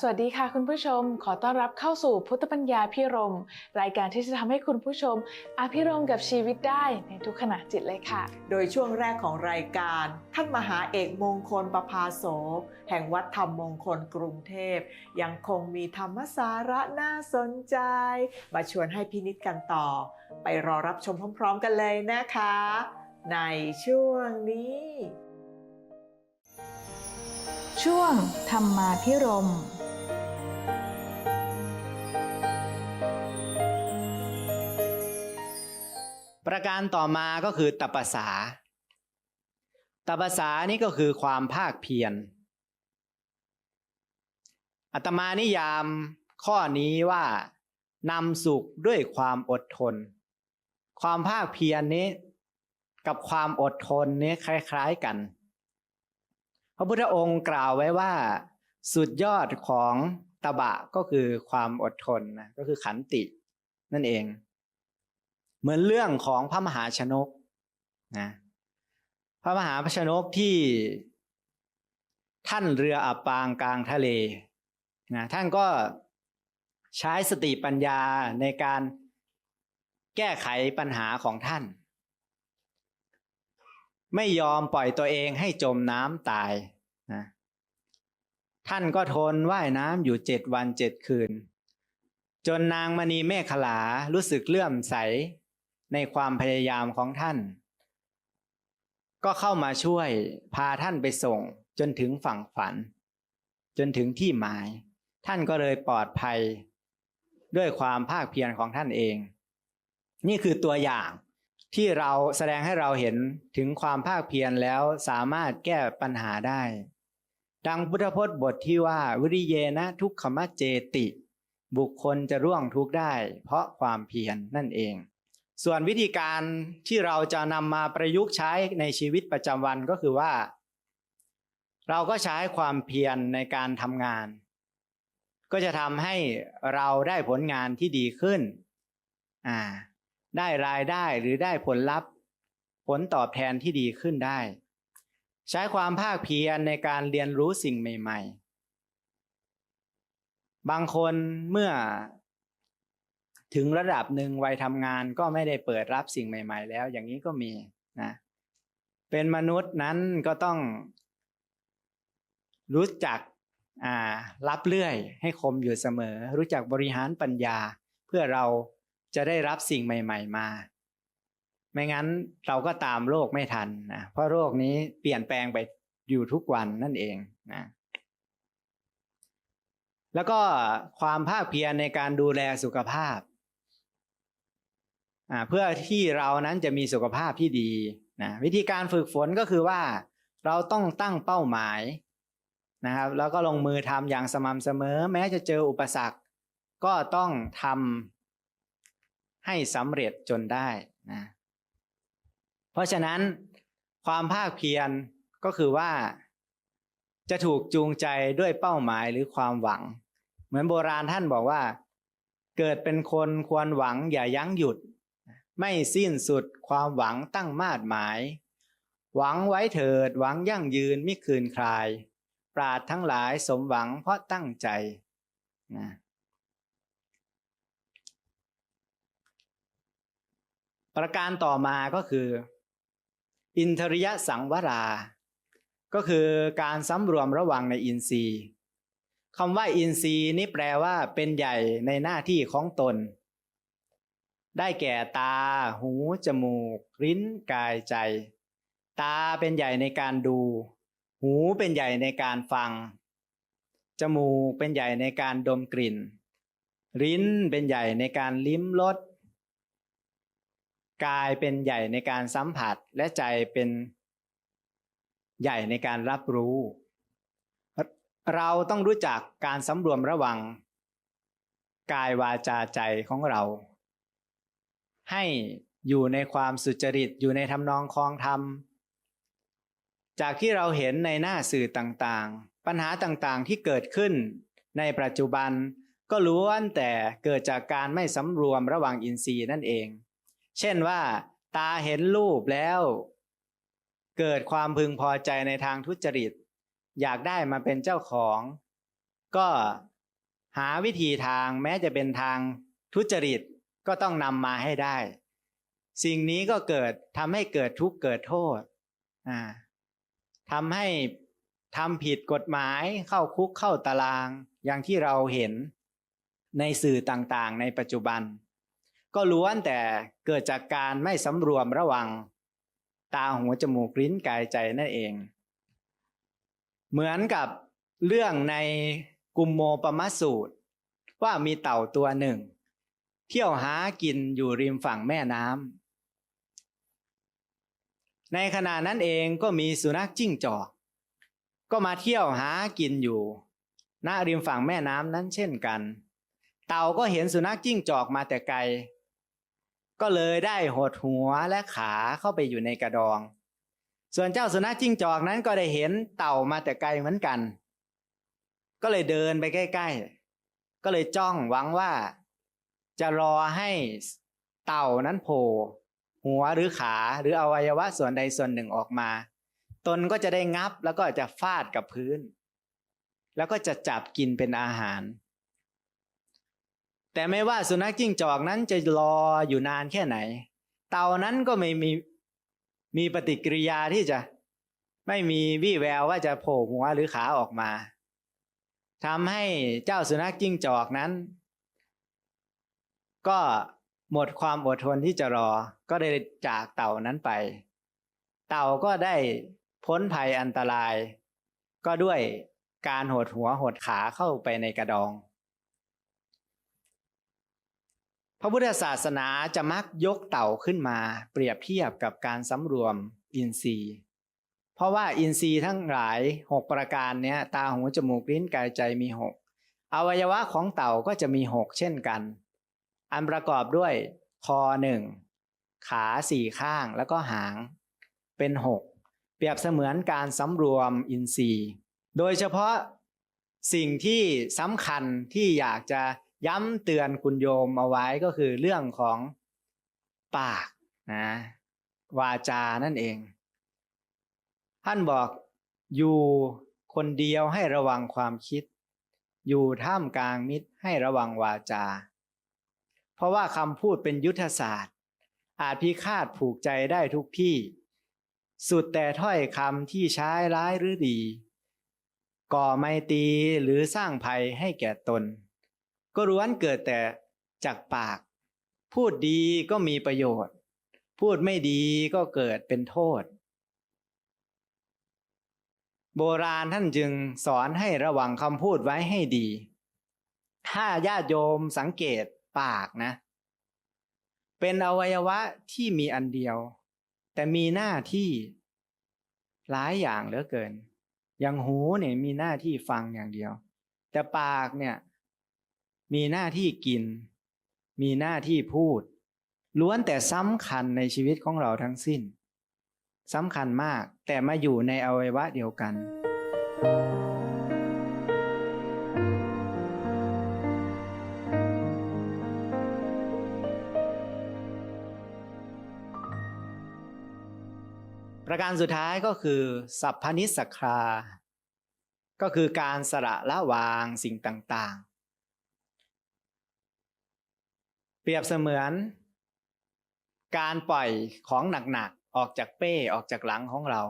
สวัสดีค่ะคุณผู้ชม ขอต้อนรับเข้าสู่พุทธปัญญาพิรม รายการที่จะทำให้คุณผู้ชมอภิรมกับชีวิตได้ในทุกขณะจิตเลยค่ะ โดยช่วงแรกของรายการ ท่านมหาเอกมงคลประภาโส แห่งวัดธรรมมงคลกรุงเทพ ยังคงมีธรรมสาระน่าสนใจ มาชวนให้พินิจกันต่อ ไปรอรับชมพร้อม ๆ กันเลยนะคะ ในช่วงนี้ช่วงธรรมาพิรม ประการต่อมาก็คือตปสาตปปสานี่ก็คือความภาคเพียรอัตมานิยามข้อนี้ว่านำสุขด้วยความอดทน ความภาคเพียรนนี้กับความอดทนนี้คล้าย ๆกัน พระพุทธองค์กล่าวไว้ว่า สุดยอดของตบะก็คือความอดทนนะก็คือขันตินั่นเอง เหมือนเรื่องของพระมหาชนกนะพระมหาชนกที่ท่านเรืออับปางกลางทะเลนะท่านก็ใช้สติปัญญาในการแก้ไขปัญหาของท่าน ไม่ยอมปล่อยตัวเองให้จมน้ำตายนะท่านก็ทนว่ายน้ำอยู่เจ็ดวันเจ็ดคืน จนนางมณีเมฆขลารู้สึกเลื่อมใส ในความพยายามของท่าน ก็เข้ามาช่วยพาท่านไปส่งจนถึงฝั่งฝัน จนถึงที่หมาย ท่านก็เลยปลอดภัยด้วยความภาคเพียรของท่านเอง นี่คือตัวอย่างที่เราแสดงให้เราเห็นถึงความภาคเพียรแล้วสามารถแก้ปัญหาได้ ดังพุทธพจน์บทที่ว่าวิริเยนะทุกขมจเจติ บุคคลจะร่วงทุกได้ เพราะความเพียรนนั่นเอง ส่วนวิธีการที่เราจะนำมาประยุกต์ใช้ในชีวิตประจำวันก็คือว่า เราก็ใช้ความเพียรในการทำงาน ก็จะทำให้เราได้ผลงานที่ดีขึ้นอ่าได้รายได้หรือได้ผลลัพธ์ ผลตอบแทนที่ดีขึ้นได้ ใช้ความภาคเพียรในการเรียนรู้สิ่งใหม่ ๆ บางคนเมื่อ ถึงระดับหนึ่งวัยทำงานก็ไม่ได้เปิดรับสิ่งใหม่ ๆ แล้ว อย่างนี้ก็มีนะเป็นมนุษย์นั้นก็ต้องรู้จักรับเลื่อย ให้คมอยู่เสมอ รู้จักบริหารปัญญา เพื่อเราจะได้รับสิ่งใหม่ ๆ มา ไม่งั้นเราก็ตามโลกไม่ทันนะเพราะโลกนี้เปลี่ยนแปลงไปอยู่ทุกวันนั่นเองนะแล้วก็ความภาคเพียรในการดูแลสุขภาพ เพื่อที่เรานั้นจะมีสุขภาพที่ดีนะวิธีการฝึกฝนก็คือว่า เราต้องตั้งเป้าหมายนะครับ แล้วก็ลงมือทำอย่างสม่ำเสมอ แม้จะเจออุปสรรค ก็ต้องทำให้สำเร็จจนได้นะเพราะฉะนั้นความภาคเพียรก็คือว่า จะถูกจูงใจด้วยเป้าหมายหรือความหวัง เหมือนโบราณท่านบอกว่า เกิดเป็นคนควรหวังอย่ายั้งหยุด ไม่สิ้นสุดความหวังตั้งมาดหมาย หวังไว้เถิดหวังยั่งยืนไม่คืนคลาย ปราดทั้งหลายสมหวังเพราะตั้งใจนะประการต่อมาก็คือ อินทริยสังวรา ก็คือการสำรวมระวังในอินทรีย์คำว่าอินทรีย์นี่แปลว่าเป็นใหญ่ในหน้าที่ของตน ได้แก่ตา หู จมูก ลิ้น กายใจ ตาเป็นใหญ่ในการดู หูเป็นใหญ่ในการฟัง จมูกเป็นใหญ่ในการดมกลิ่น ลิ้นเป็นใหญ่ในการลิ้มรส กายเป็นใหญ่ในการสัมผัส และใจเป็นใหญ่ในการรับรู้ เราต้องรู้จักการสำรวมระวัง กายวาจาใจของเรา ให้อยู่ในความสุจริตอยู่ในทำนองคลองธรรม จากที่เราเห็นในหน้าสื่อต่างๆ ปัญหาต่างๆที่เกิดขึ้นในปัจจุบันก็ล้วนแต่เกิดจากการไม่สำรวมระหวังอินทรีย์นั่นเอง เช่นว่า ตาเห็นรูปแล้ว เกิดความพึงพอใจในทางทุจริต อยากได้มาเป็นเจ้าของ ก็หาวิธีทางแม้จะเป็นทางทุจริต ก็ต้องนำมาให้ได้ สิ่งนี้ก็เกิดทำให้เกิดทุกข์เกิดโทษทำให้ทำผิดกฎหมายเข้าคุกเข้าตารางอย่างที่เราเห็นในสื่อต่างๆ ในปัจจุบัน ก็ล้วนแต่เกิดจากการไม่สำรวมระวัง ตาหูจมูกลิ้นกายใจนั่นเอง เหมือนกับเรื่องในกุมโมปมสูตร ว่ามีเต่าตัวหนึ่ง เที่ยวหากินอยู่ริมฝั่งแม่น้ำในขณะนั้นเองก็มีสุนัขจิ้งจอก ก็มาเที่ยวหากินอยู่ณริมฝั่งแม่น้ำนั้นเช่นกัน เต่าก็เห็นสุนัขจิ้งจอกมาแต่ไกล ก็เลยได้หดหัวและขาเข้าไปอยู่ในกระดอง ส่วนเจ้าสุนัขจิ้งจอกนั้นก็ได้เห็นเต่ามาแต่ไกลเหมือนกัน ก็เลยเดินไปใกล้ ๆ ก็เลยจ้องหวังว่า จะรอให้เต่านั้นโผล่หัวหรือขาหรืออวัยวะส่วนใดส่วนหนึ่งออกมา ตนก็จะได้งับแล้วก็จะฟาดกับพื้น แล้วก็จะจับกินเป็นอาหาร แต่ไม่ว่าสุนัขจิ้งจอกนั้นจะรออยู่นานแค่ไหน เต่านั้นก็ไม่มีมีปฏิกิริยาที่จะไม่มีวี่แววว่าจะโผล่หัวหรือขาออกมาทำให้เจ้าสุนัขจิ้งจอกนั้น ก็หมดความอดทนที่จะรอ ก็ได้จากเต่านั้นไป เต่าก็ได้พ้นภัยอันตราย ก็ด้วยการหดหัวหดขาเข้าไปในกระดอง พระพุทธศาสนาจะมักยกเต่าขึ้นมา เปรียบเทียบกับการสำรวมอินทรีย์ เพราะว่าอินทรีย์ทั้งหลายหกประการเนี้ยตาหูจมูกลิ้นกายใจมีหกอวัยวะของเต่าก็จะมีหกเช่นกัน อันประกอบด้วยคอหนึ่งขาสี่ข้างแล้วก็หาง เป็นหกเปรียบเสมือนการสำรวมอินทรีย์ โดยเฉพาะสิ่งที่สำคัญที่อยากจะย้ำเตือนคุณโยมเอาไว้ก็คือเรื่องของปากนะวาจานั่นเอง ท่านบอกอยู่คนเดียวให้ระวังความคิด อยู่ท่ามกลางมิตรให้ระวังวาจา เพราะว่าคำพูดเป็นยุทธศาสตร์ อาจพิฆาตผูกใจได้ทุกที่ สุดแต่ถ้อยคำที่ใช้ร้ายหรือดี ก่อไมตรีหรือสร้างภัยให้แก่ตน ก็ร้วนเกิดแต่จากปาก พูดดีก็มีประโยชน์ พูดไม่ดีก็เกิดเป็นโทษ โบราณท่านจึงสอนให้ระวังคำพูดไว้ให้ดี ถ้าญาติโยมสังเกต ปากนะ เป็นอวัยวะที่มีอันเดียว แต่มีหน้าที่หลายอย่างเหลือเกิน อย่างหูเนี่ยมีหน้าที่ฟังอย่างเดียว แต่ปากเนี่ยมีหน้าที่กิน มีหน้าที่พูด ล้วนแต่สำคัญในชีวิตของเราทั้งสิ้นสำคัญมากแต่มาอยู่ในอวัยวะเดียวกัน ประการสุดท้ายก็คือ สัพพนิสคราก็คือการสละละวางสิ่งต่างๆ เปรียบเสมือน การปล่อยของหนักๆ ออกจากเป้ออกจากหลังของเรา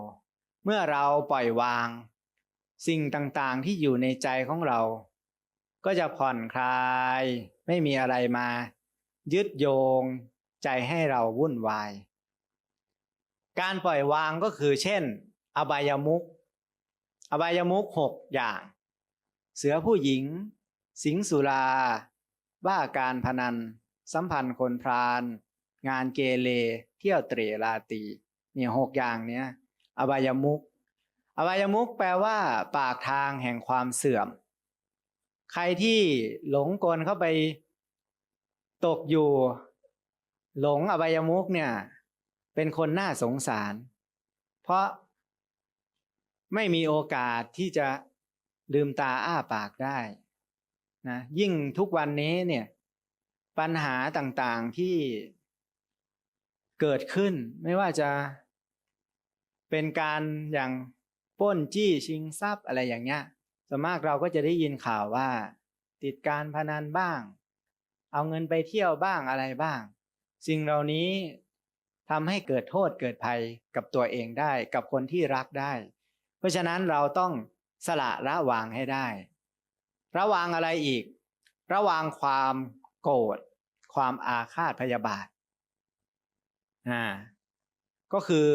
เมื่อเราปล่อยวาง สิ่งต่างๆที่อยู่ในใจของเรา ก็จะผ่อนคลาย ไม่มีอะไรมา ยึดโยง ใจให้เราวุ่นวาย การปล่อยวางก็คือ เช่น อบายมุขอบายมุขหกอย่าง เสือผู้หญิง สิงสุราบ้าการพนัน สัมพันธ์คนพราน งานเกเรเที่ยวเตรลาตีเนี่ยหกอย่างเนี้ยอบายมุขอบายมุขแปลว่าปากทางแห่งความเสื่อม ใครที่หลงกลเข้าไป ตกอยู่ หลงอบายมุขเนี่ย เป็นคนน่าสงสาร เพราะไม่มีโอกาสที่จะลืมตาอ้าปากได้นะยิ่งทุกวันนี้เนี่ยปัญหาต่างๆที่เกิดขึ้น ไม่ว่าจะเป็นการอย่างป้นจี้ชิงทรัพย์อะไรอย่างเงี้ยส่วนมากเราก็จะได้ยินข่าวว่า ติดการพนันบ้าง เอาเงินไปเที่ยวบ้างอะไรบ้าง สิ่งเหล่านี้ ทำให้เกิดโทษเกิดภัยกับตัวเองได้กับคนที่รักได้ เพราะฉะนั้นเราต้องสละระวางให้ได้ ระวางอะไรอีก ระวางความโกรธความอาฆาตพยาบาทอ่าก็คือ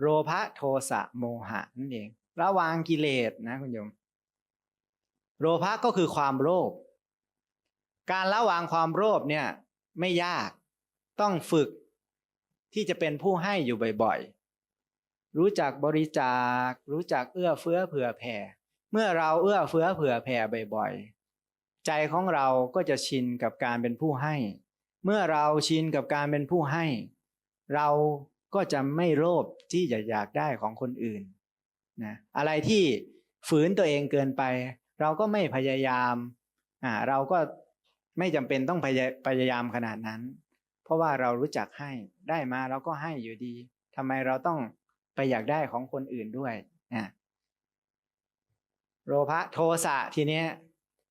โลภะโทสะโมหะนั่นเอง ระวางกิเลสนะคุณโยมโลภะก็คือความโลภการละวางความโลภเนี่ยไม่ยากต้องฝึก ที่จะเป็นผู้ให้อยู่บ่อยๆ รู้จักบริจาค รู้จักเอื้อเฟื้อเผื่อแผ่ เมื่อเราเอื้อเฟื้อเผื่อแผ่บ่อยๆ ใจของเราก็จะชินกับการเป็นผู้ให้ เมื่อเราชินกับการเป็นผู้ให้ เราก็จะไม่โลภที่จะอยากได้ของคนอื่นนะอะไรที่ฝืนตัวเองเกินไป เราก็ไม่พยายามอ่าเราก็ไม่จำเป็นต้องพยายามขนาดนั้น ราะว่าเรารู้จักให้ได้มาเราก็ให้อยู่ดีทำไมเราต้องไปอยากได้ของคนอื่นด้วยนะโลภะโทสะทีเนี้ย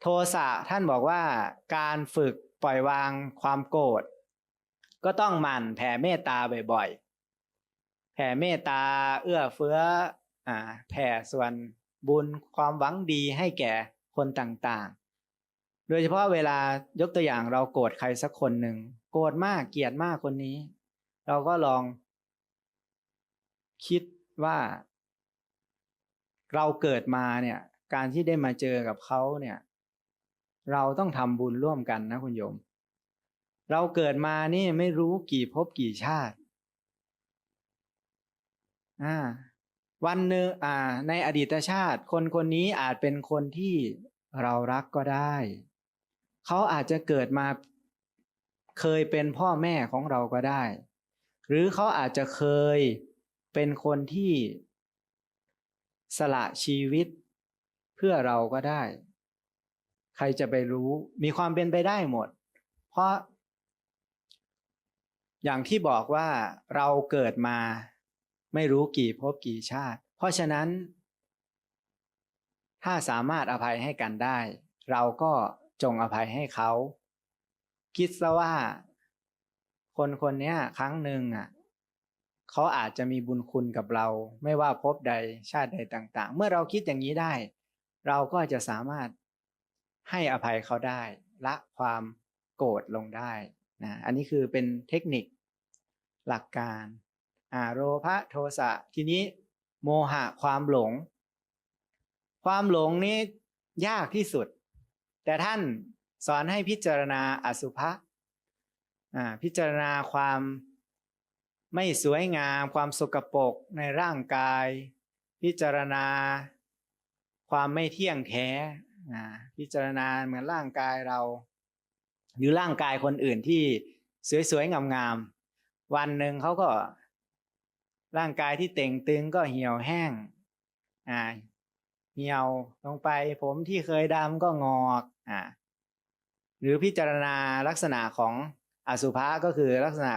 โทสะท่านบอกว่าการฝึกปล่อยวางความโกรธก็ต้องหมั่นแผ่เมตตาบ่อยๆ แผ่เมตตาเอื้อเฟื้ออ่าแผ่ส่วนบุญความหวังดีให้แก่คนต่างๆ โดยเฉพาะเวลายกตัวอย่างเราโกรธใครสักคนหนึ่ง โกรธมากเกลียดมากคนนี้ เราก็ลองคิดว่า เราเกิดมาเนี่ย การที่ได้มาเจอกับเขาเนี่ย เราต้องทำบุญร่วมกันนะคุณโยม เราเกิดมานี่ไม่รู้กี่ภพกี่ชาติอ่าวันหนึ่งอ่า ในอดีตชาติ คนคนนี้อาจเป็นคนที่เรารักก็ได้ เขาอาจจะเกิดมา เคยเป็นพ่อแม่ของเราก็ได้ หรือเขาอาจจะเคยเป็นคนที่สละชีวิตเพื่อเราก็ได้ ใครจะไปรู้มีความเป็นไปได้หมด เพราะ อย่างที่บอกว่าเราเกิดมาไม่รู้กี่ภพกี่ชาติ เพราะฉะนั้น ถ้าสามารถอภัยให้กันได้ เราก็จงอภัยให้เขา คิดซะว่า คนคนนี้ครั้งหนึ่งอะเขาอาจจะมีบุญคุณกับเรา ไม่ว่าภพใดชาติใดต่าง ๆ เมื่อเราคิดอย่างนี้ได้ เราก็จะสามารถให้อภัยเขาได้ ละความโกรธลงได้นะอันนี้คือเป็นเทคนิคหลักการอาโลภะโทสะทีนี้ โมหะความหลง ความหลงนี้ยากที่สุด แต่ท่าน สอนให้พิจารณาอสุภะพิจารณาความไม่สวยงาม ความสกปรกในร่างกาย พิจารณาความไม่เที่ยงแท้อ่พิจารณาเหมือนร่างกายเรา หรือร่างกายคนอื่นที่สวยๆงามๆวันหนึ่งเขาก็ ร่างกายที่เต่งตึงก็เหี่ยวแห้งเหี่ยวลงไปผมที่เคยดำก็งอกอ่า หรือพิจารณาลักษณะของอสุภะก็คือลักษณะ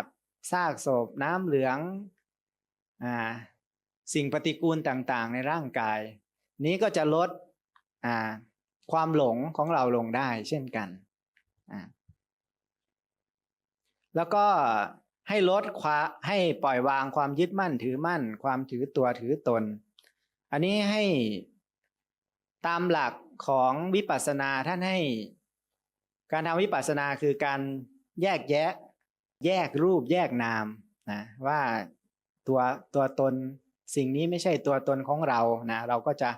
ซากศพน้ำเหลืองอ่าสิ่งปฏิกูลต่างๆ ในร่างกาย นี้ก็จะลดอ่าความหลงของเราลงได้เช่นกันอ่าแล้วก็ให้ลดความให้ปล่อยวางความยึดมั่นถือมั่น ความถือตัวถือตน อันนี้ให้ตามหลักของวิปัสสนาท่านให้ การทำวิปัสสนาคือการแยกแยะ แยกรูปแยกนามนะว่าตัวตัวตนสิ่งนี้ไม่ใช่ตัวตนของเรานะเราก็จะ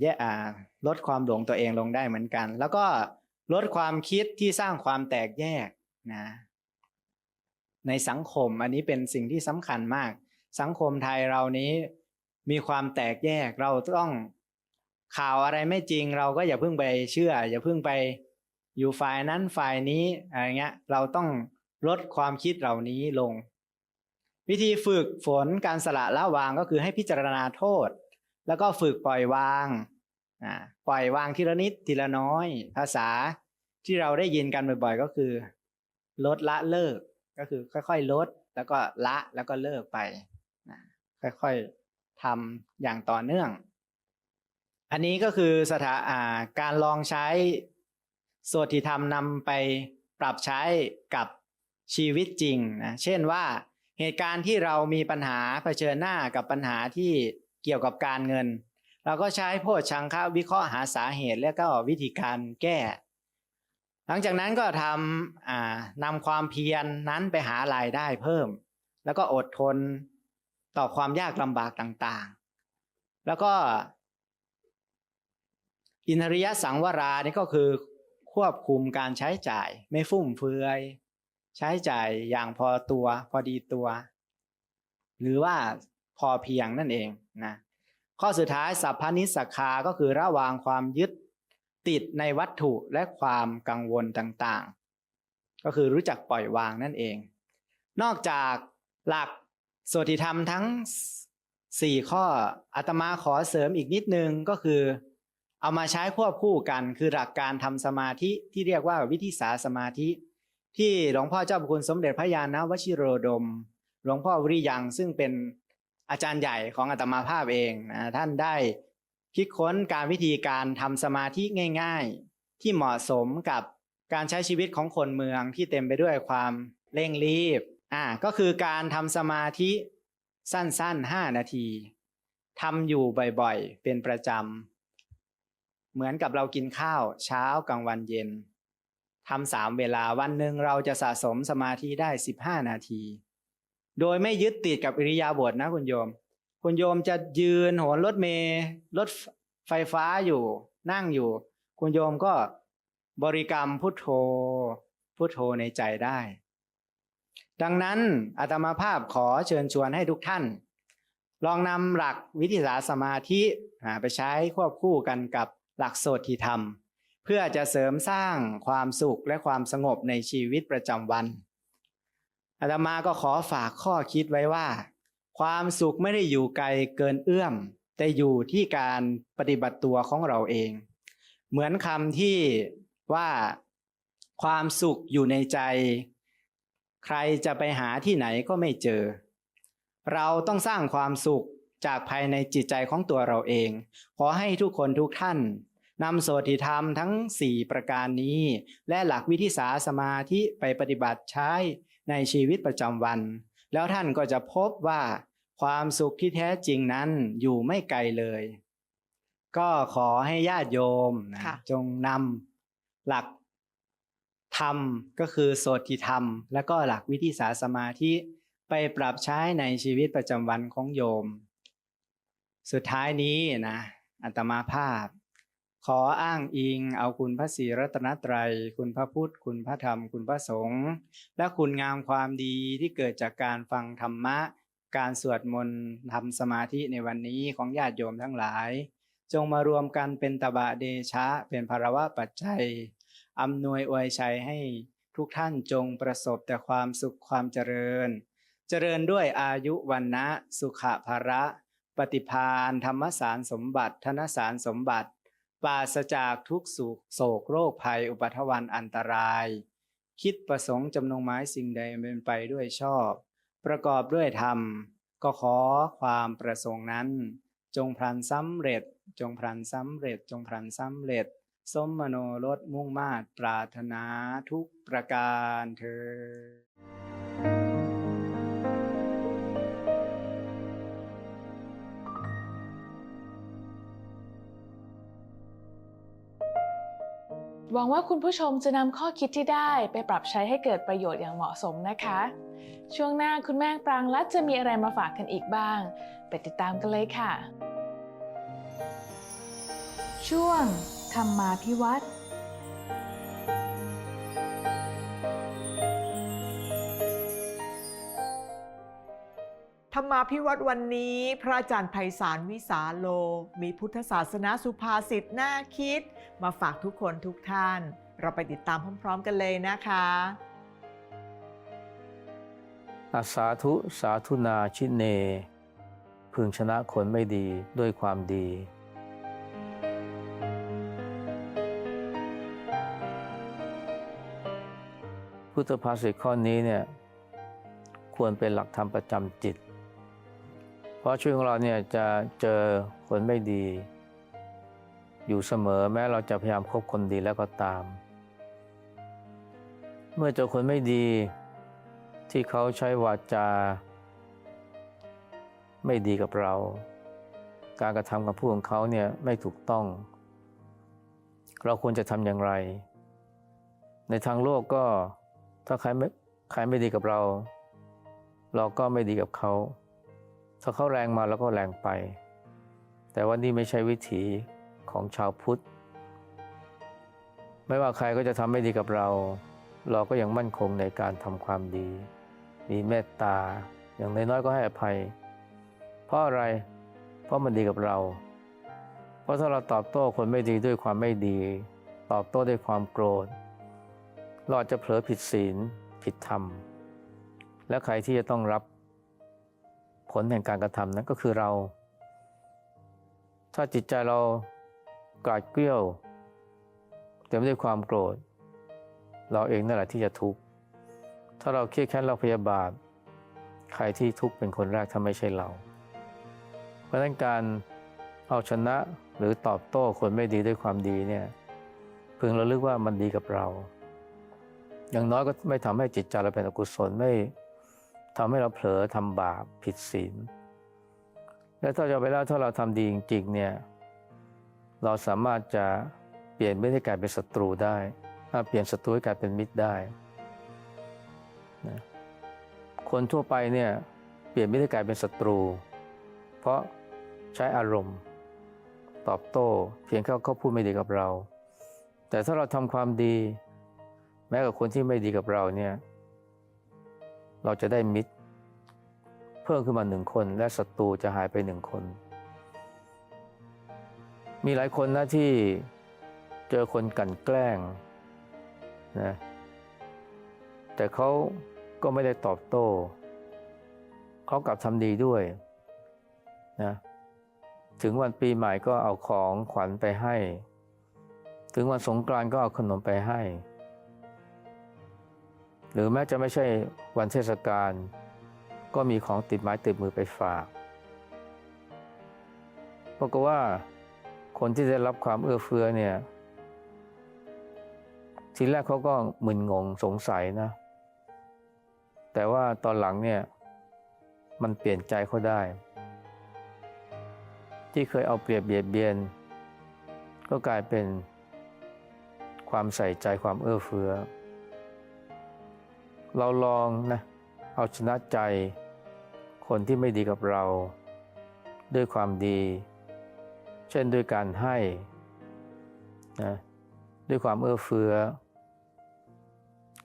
แยกอ่ลดความหลงตัวเองลงได้เหมือนกัน แล้วก็ลดความคิดที่สร้างความแตกแยกนะในสังคมอันนี้เป็นสิ่งที่สำคัญมาก สังคมไทยเรานี้มีความแตกแยกเราต้องข่าวอะไรไม่จริง เราก็อย่าเพิ่งไปเชื่อ อย่าเพิ่งไป อยู่ฝ่ายนั้นฝ่ายนี้อะไรเงี้ยเราต้องลดความคิดเหล่านี้ลง วิธีฝึกฝนการสละละวางก็คือให้พิจารณาโทษ แล้วก็ฝึกปล่อยวางปล่อยวางทีละนิดทีละน้อย ภาษาที่เราได้ยินกันบ่อยๆ ก็คือ ลดละเลิกก็คือค่อยๆ ลดแล้วก็ละแล้วก็เลิกไป ค่อยๆทำอย่างต่อเนื่อง อันนี้ก็คือสถาอ่าการลองใช้ โสติธรรมนำไปปรับใช้กับชีวิตจริงนะเช่นว่าเหตุการณ์ที่เรามีปัญหาเผชิญหน้ากับปัญหาที่เกี่ยวกับการเงิน เราก็ใช้โพชฌังคะวิเคราะห์หาสาเหตุและก็วิธีการแก้ หลังจากนั้นก็ทำนำความเพียรนนั้นไปหารายได้เพิ่ม แล้วก็อดทนต่อความยากลำบากต่างๆ แล้วก็ อินทริยสังวรานี่ก็คือ ควบคุมการใช้จ่ายไม่ฟุ่มเฟือย ใช้จ่ายอย่างพอตัวพอดีตัว หรือว่าพอเพียงนั่นเองนะข้อสุดท้ายสัพพนิสสคาก็คือระวางความยึดติดในวัตถุและความกังวลต่างๆ ก็คือรู้จักปล่อยวางนั่นเอง นอกจากหลักสวดธรรมทั้งสี่ข้ออาตมาขอเสริมอีกนิดนึงก็คือ เอามาใช้ควบคู่กันคือหลักการทำสมาธิที่เรียกว่าวิธิสาสมาธิ ที่หลวงพ่อเจ้าพระคุณสมเด็จพระยาณวชิโรดม หลวงพ่อวริยังซึ่งเป็นอาจารย์ใหญ่ของอาตมาภาพเองนะท่านได้คิดค้นการวิธีการทำสมาธิง่าย ๆ ที่เหมาะสมกับการใช้ชีวิตของคนเมืองที่เต็มไปด้วยความเร่งรีบอ่าก็คือการทำสมาธิสั้นๆห้านาทีทำอยู่บ่อยๆ เป็นประจำ เหมือนกับเรากินข้าวเช้ากลางวันเย็นทำสามเวลาวันหนึ่งเราจะสะสมสมาธิได้สิบห้านาที โดยไม่ยึดติดกับอิริยาบถนะคุณโยม คุณโยมจะยืนโหนรถเมล์รถไฟฟ้าอยู่นั่งอยู่ คุณโยมก็บริกรรมพุทโธ พุทโธในใจได้ ดังนั้นอาตมาภาพขอเชิญชวนให้ทุกท่าน ลองนำหลักวิธีสาสมาธิาไปใช้ควบคู่กันกับ หลักโสติธรรม เพื่อจะเสริมสร้างความสุขและความสงบในชีวิตประจำวันอาตมาก็ขอฝากข้อคิดไว้ว่า ความสุขไม่ได้อยู่ไกลเกินเอื้อม แต่อยู่ที่การปฏิบัติตัวของเราเอง เหมือนคำที่ว่าความสุขอยู่ในใจ ใครจะไปหาที่ไหนก็ไม่เจอ เราต้องสร้างความสุขจากภายในจิตใจของตัวเราเอง ขอให้ทุกคนทุกท่าน นำโสติธรรมทั้ง 4 ประการนี้ และหลักวิธิสาสมาธิไปปฏิบัติใช้ในชีวิตประจำวัน แล้วท่านก็จะพบว่า ความสุขที่แท้จริงนั้นอยู่ไม่ไกลเลย ก็ขอให้ญาติโยมนะค่ะจงนำหลักธรรมก็คือโสติธรรม และก็หลักวิธิสาสมาธิไปปรับใช้ในชีวิตประจำวันของโยม สุดท้ายนี้นะอัตมาภาพ ขออ้างอิงเอาคุณพระศรีรัตนตรัย คุณพระพุทธ คุณพระธรรม คุณพระสงฆ์ และคุณงามความดีที่เกิดจากการฟังธรรมะ การสวดมนต์ทำสมาธิในวันนี้ของญาติโยมทั้งหลาย จงมารวมกันเป็นตบะเดชะ เป็นภารวะปัจจัย อำนวยอวยชัยให้ทุกท่านจงประสบแต่ความสุขความเจริญ เจริญด้วยอายุวันนะสุขภาระ ปฏิพานธรรมสารสมบัติ ธนสารสมบัติ ปราศจากทุกสุขโศกโรคภัยอุปัทวันอันตราย คิดประสงค์จำนงหมายสิ่งใดเป็นไปด้วยชอบ ประกอบด้วยธรรม ก็ขอความประสงค์นั้น จงพลันสำเร็จ จงพลันสำเร็จ จงพลันสำเร็จ สมมโนรสมุ่งมาตรปรารถนาทุกประการเธอ หวังว่าคุณผู้ชมจะนำข้อคิดที่ได้ไปปรับใช้ให้เกิดประโยชน์อย่างเหมาะสมนะคะ ช่วงหน้าคุณแม่ปรางรัตจะมีอะไรมาฝากกันอีกบ้าง ไปติดตามกันเลยค่ะ ช่วงธรรมาพิวัตร ธรรมาพิวัตรวันนี้ พระอาจารย์ไพศาลวิสาโล มีพุทธศาสนาสุภาษิตน่าคิด มาฝากทุกคนทุกท่าน เราไปติดตามพร้อม ๆ กันเลยนะคะอาสาธุสาธุนาชิเน พึงชนะคนไม่ดีด้วยความดี พุทธภาษิตข้อนี้เนี่ยควรเป็นหลักธรรมประจำจิต เพราะชีวิตของเราเนี่ยจะเจอคนไม่ดี อยู่เสมอแม้เราจะพยายามคบคนดีแล้วก็ตาม เมื่อเจอคนไม่ดีที่เขาใช้วาจา ไม่ดีกับเรา การกระทำกับผู้ของเขาเนี่ยไม่ถูกต้อง เราควรจะทำอย่างไร ในทางโลกก็ถ้าใครไม่ใครไม่ดีกับเรา เราก็ไม่ดีกับเขา ถ้าเขาแรงมาเราก็แรงไป แต่ว่านี่ไม่ใช่วิถีของชาวพุทธ ไม่ว่าใครก็จะทำไม่ดีกับเรา เราก็ยังมั่นคงในการทำความดี มีเมตตา อย่างน้อยๆก็ให้อภัย เพราะอะไร เพราะมันดีกับเรา เพราะถ้าเราตอบโต้คนไม่ดีด้วยความไม่ดี ตอบโต้ด้วยความโกรธ เราอาจจะเผลอผิดศีลผิดธรรม และใครที่จะต้องรับ ผลแห่งการกระทำนั้นก็คือเรา ถ้าจิตใจเรากลาดเกลี้ยวเต็มได้วยความโกรธ เราเองนั่นแหละที่จะทุกข์ถ้าเราเครียดแค้นเราพยาบาท ใครที่ทุกข์เป็นคนแรกถ้าไม่ใช่เรา เพราะฉะนั้นการเอาชนะหรือตอบโต้คนไม่ดีด้วยความดีเนี่ยพึงระลึกว่ามันดีกับเรา อย่างน้อยก็ไม่ทำให้จิตใจเราเป็นอกุศลไม่ ทำให้เราเผลอทำบาปผิดศีล และถ้าจะไปแล้วถ้าเราทำดีจริงๆเนี่ยเราสามารถจะเปลี่ยนไม่ให้กลายเป็นศัตรูได้ถ้าเปลี่ยนศัตรูให้กลายเป็นมิตรได้นะคนทั่วไปเนี่ยเปลี่ยนไม่ได้กลายเป็นศัตรู เพราะใช้อารมณ์ ตอบโต้ เพียงแค่เขาพูดไม่ดีกับเรา แต่ถ้าเราทำความดี แม้กับคนที่ไม่ดีกับเราเนี่ย เราจะได้มิตร เพิ่มขึ้นมาหนึ่งคน และศัตรูจะหายไปหนึ่งคน มีหลายคนนะที่เจอคนกันแกล้งนะแต่เขาก็ไม่ได้ตอบโต้ เขากลับทำดีด้วยนะถึงวันปีใหม่ก็เอาของขวัญไปให้ ถึงวันสงกรานต์ก็เอาขนมไปให้ หรือแม้จะไม่ใช่วันเทศกาลก็มีของติดไม้ติดมือไปฝากเพราะว่าคนที่ได้รับความเอื้อเฟื้อเนี่ยทีแรกเขาก็มึนงงสงสัยนะ แต่ว่าตอนหลังเนี่ยมันเปลี่ยนใจเขาได้ ที่เคยเอาเปรียบเบียดเบียน ก็กลายเป็นความใส่ใจความเอื้อเฟื้อ เราลองนะเอาชนะใจ คนที่ไม่ดีกับเรา ด้วยความดี เช่นด้วยการให้นะด้วยความเอื้อเฟื้อ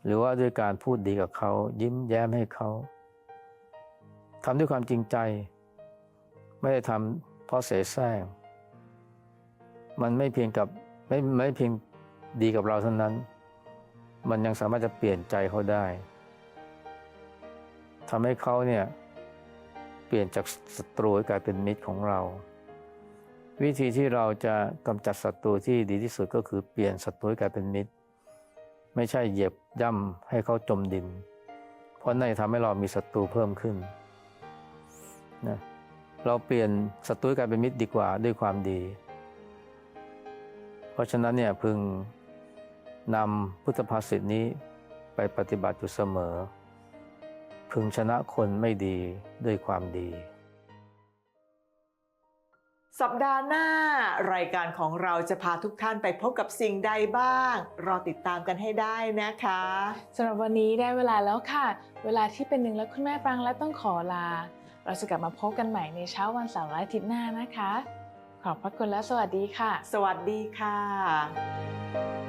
หรือว่าด้วยการพูดดีกับเขา ยิ้มแย้มให้เขาทำด้วยความจริงใจ ไม่ได้ทำเพราะเสแสร้งมันไม่เพียงกับไม่ไม่เพียงดีกับเราเท่านั้น มันยังสามารถจะเปลี่ยนใจเขาได้ ทำให้เขาเนี่ยเปลี่ยนจากศัตรูให้กลายเป็นมิตรของเรา วิธีที่เราจะกำจัดศัตรูที่ดีที่สุดก็คือเปลี่ยนศัตรูให้กลายเป็นมิตร ไม่ใช่เหยียบย่ำให้เขาจมดิน เพราะนั่นทำให้เรามีศัตรูเพิ่มขึ้นนะเราเปลี่ยนศัตรูให้กลายเป็นมิตรดีกว่าด้วยความดี เพราะฉะนั้นเนี่ยพึงนำพุทธภาษิตนี้ไปปฏิบัติอยู่เสมอ พึงชนะคนไม่ดีด้วยความดี สัปดาห์หน้ารายการของเราจะพาทุกท่านไปพบกับสิ่งใดบ้าง รอติดตามกันให้ได้นะคะสำหรับวันนี้ได้เวลาแล้วค่ะ เวลาที่เป็นหนึ่งและคุณแม่ปรางและต้องขอลา เราจะกลับมาพบกันใหม่ในเช้าวันเสาร์และอาทิตย์หน้านะคะ ขอบพระคุณและสวัสดีค่ะ สวัสดีค่ะ